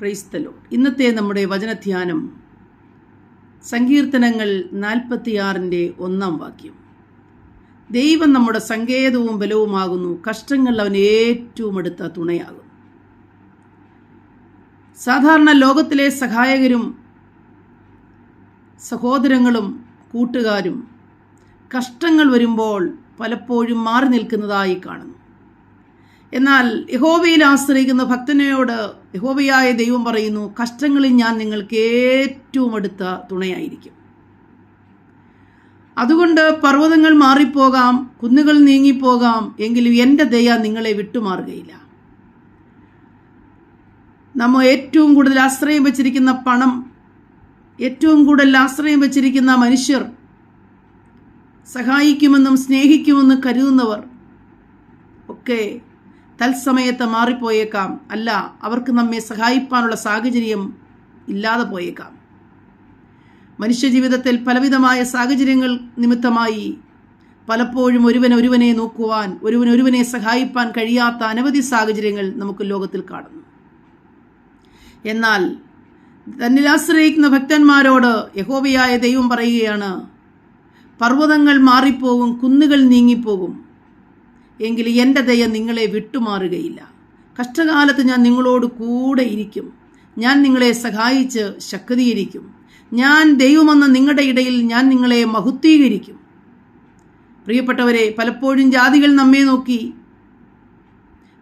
പ്രൈസ്തലോ ഇന്നത്തെ നമ്മുടെ വചനധ്യാനം സങ്കീർത്തനങ്ങൾ നാൽപ്പത്തിയാറിന്റെ ഒന്നാം വാക്യം. ദൈവം നമ്മുടെ സങ്കേതവും ബലവുമാകുന്നു. കഷ്ടങ്ങൾ അവൻ ഏറ്റവും അടുത്ത തുണയാകും. സാധാരണ ലോകത്തിലെ സഹായകരും സഹോദരങ്ങളും കൂട്ടുകാരും കഷ്ടങ്ങൾ വരുമ്പോൾ പലപ്പോഴും മാറി നിൽക്കുന്നതായി കാണുന്നു. എന്നാൽ യഹോവയിൽ ആശ്രയിക്കുന്ന ഭക്തനയോട് യഹോവയായ ദൈവം പറയുന്നു കഷ്ടങ്ങളിൽ ഞാൻ നിങ്ങൾക്ക് ഏറ്റവും അടുത്ത തുണയായിരിക്കും. അതുകൊണ്ട് പർവതങ്ങൾ മാറിപ്പോകാം കുന്നുകൾ നീങ്ങിപ്പോകാം എങ്കിലും എന്റെ ദയ നിങ്ങളെ വിട്ടുമാറുകയില്ല. നമ്മൾ ഏറ്റവും കൂടുതൽ ആശ്രയം വച്ചിരിക്കുന്ന പണം ഏറ്റവും കൂടുതൽ ആശ്രയം വച്ചിരിക്കുന്ന മനുഷ്യർ സഹായിക്കുമെന്നും സ്നേഹിക്കുമെന്നും കരുതുന്നവർ ഒക്കെ തത്സമയത്ത് മാറിപ്പോയേക്കാം. അല്ല അവർക്ക് നമ്മെ സഹായിപ്പാനുള്ള സാഹചര്യം ഇല്ലാതെ പോയേക്കാം. മനുഷ്യജീവിതത്തിൽ പലവിധമായ സാഹചര്യങ്ങൾ നിമിത്തമായി പലപ്പോഴും ഒരുവൻ ഒരുവനെ നോക്കുവാൻ ഒരുവൻ ഒരുവനെ സഹായിപ്പാൻ കഴിയാത്ത അനവധി സാഹചര്യങ്ങൾ നമുക്ക് ലോകത്തിൽ കാണുന്നു. എന്നാൽ തന്നിൽ ആശ്രയിക്കുന്ന ഭക്തന്മാരോട് യഹോവയായ ദൈവം പറയുകയാണ് പർവതങ്ങൾ മാറിപ്പോകും കുന്നുകൾ നീങ്ങിപ്പോകും. എങ്കിൽ എന്റെ ദയ നിങ്ങളെ വിട്ടുമാറുകയില്ല. കഷ്ടകാലത്ത് ഞാൻ നിങ്ങളോട് കൂടെ ഇരിക്കും. ഞാൻ നിങ്ങളെ സഹായിച്ച് ശക്തീകരിക്കും. ഞാൻ ദൈവമെന്ന നിങ്ങളുടെ ഇടയിൽ ഞാൻ നിങ്ങളെ മഹുത്തീകരിക്കും പ്രിയപ്പെട്ടവരെ പലപ്പോഴും ജാതികൾ നമ്മെ നോക്കി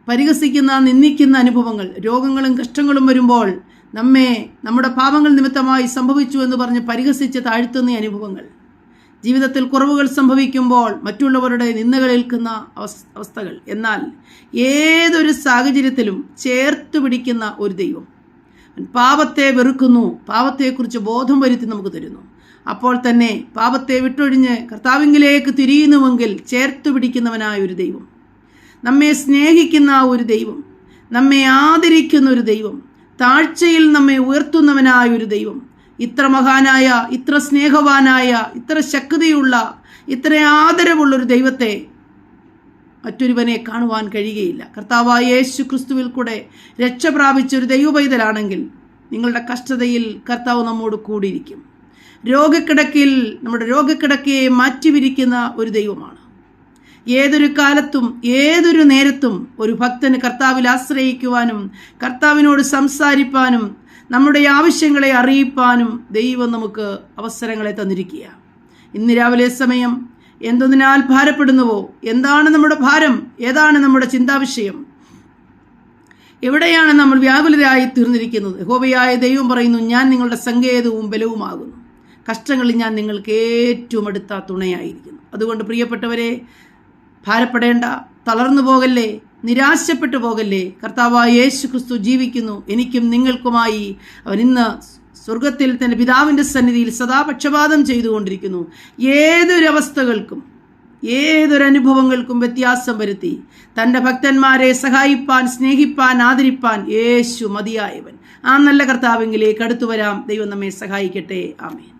പരിഹസിക്കുന്ന നിന്ദിക്കുന്ന അനുഭവങ്ങൾ രോഗങ്ങളും കഷ്ടങ്ങളും വരുമ്പോൾ നമ്മെ നമ്മുടെ പാപങ്ങൾ നിമിത്തമായി സംഭവിച്ചു എന്ന് പറഞ്ഞ് പരിഹസിച്ച് താഴ്ത്തുന്ന അനുഭവങ്ങൾ. ജീവിതത്തിൽ കുറവുകൾ സംഭവിക്കുമ്പോൾ മറ്റുള്ളവരുടെ നിന്ദകളേൽക്കുന്ന അവസ്ഥകൾ. എന്നാൽ ഏതൊരു സാഹചര്യത്തിലും ചേർത്ത് പിടിക്കുന്ന ഒരു ദൈവം. പാപത്തെ വെറുക്കുന്നു പാപത്തെക്കുറിച്ച് ബോധം വരുത്തി നമുക്ക് തരുന്നു. അപ്പോൾ തന്നെ പാപത്തെ വിട്ടൊഴിഞ്ഞ് കർത്താവിങ്കിലേക്ക് തിരിയുന്നുവെങ്കിൽ ചേർത്ത് പിടിക്കുന്നവനായ ഒരു ദൈവം. നമ്മെ സ്നേഹിക്കുന്ന ഒരു ദൈവം നമ്മെ ആദരിക്കുന്ന ഒരു ദൈവം താഴ്ചയിൽ നമ്മെ ഉയർത്തുന്നവനായ ഒരു ദൈവം ഇത്ര മഹാനായ ഇത്ര സ്നേഹവാനായ ഇത്ര ശക്തിയുള്ള ഇത്ര ആദരവുള്ളൊരു ദൈവത്തെ മറ്റൊരുവനെ കാണുവാൻ കഴിയുകയില്ല. കർത്താവായ യേശു ക്രിസ്തുവിൽ കൂടെ രക്ഷ പ്രാപിച്ച ഒരു ദൈവപൈതലാണെങ്കിൽ നിങ്ങളുടെ കഷ്ടതയിൽ കർത്താവ് നമ്മോട് കൂടിയിരിക്കും. രോഗക്കിടക്കിൽ നമ്മുടെ രോഗക്കിടക്കയെ മാറ്റിവിരിക്കുന്ന ഒരു ദൈവമാണ്. ഏതൊരു കാലത്തും ഏതൊരു നേരത്തും ഒരു ഭക്തന് കർത്താവിൽ ആശ്രയിക്കുവാനും കർത്താവിനോട് സംസാരിപ്പാനും നമ്മുടെ ആവശ്യങ്ങളെ അറിയിപ്പാനും ദൈവം നമുക്ക് അവസരങ്ങളെ തന്നിരിക്കുക ഇന്ന് രാവിലെ സമയം എന്തൊന്നിനാൽ ഭാരപ്പെടുന്നുവോ? എന്താണ് നമ്മുടെ ഭാരം? ഏതാണ് നമ്മുടെ ചിന്താവിഷയം? എവിടെയാണ് നമ്മൾ വ്യാകുലരായി തീർന്നിരിക്കുന്നത്? ഹോബയായ ദൈവം പറയുന്നു ഞാൻ നിങ്ങളുടെ സങ്കേതവും ബലവുമാകുന്നു. കഷ്ടങ്ങളിൽ ഞാൻ നിങ്ങൾക്ക് ഏറ്റവും അടുത്ത തുണയായിരിക്കുന്നു. അതുകൊണ്ട് പ്രിയപ്പെട്ടവരെ ഭാരപ്പെടേണ്ട തളർന്നു പോകല്ലേ? നിരാശപ്പെട്ടു പോകല്ലേ? കർത്താവായ യേശു ക്രിസ്തു ജീവിക്കുന്നു. എനിക്കും നിങ്ങൾക്കുമായി അവൻ ഇന്ന് സ്വർഗത്തിൽ തന്റെ പിതാവിന്റെ സന്നിധിയിൽ സദാ പക്ഷപാതം ചെയ്തുകൊണ്ടിരിക്കുന്നു. ഏതൊരവസ്ഥകൾക്കും ഏതൊരനുഭവങ്ങൾക്കും വ്യത്യാസം വരുത്തി. തന്റെ ഭക്തന്മാരെ സഹായിപ്പാൻ സ്നേഹിപ്പാൻ ആദരിപ്പാൻ യേശു മതിയായവൻ. ആ നല്ല കർത്താവെങ്കിലേക്ക് അടുത്തു വരാം. ദൈവം നമ്മെ സഹായിക്കട്ടെ. ആമേൻ.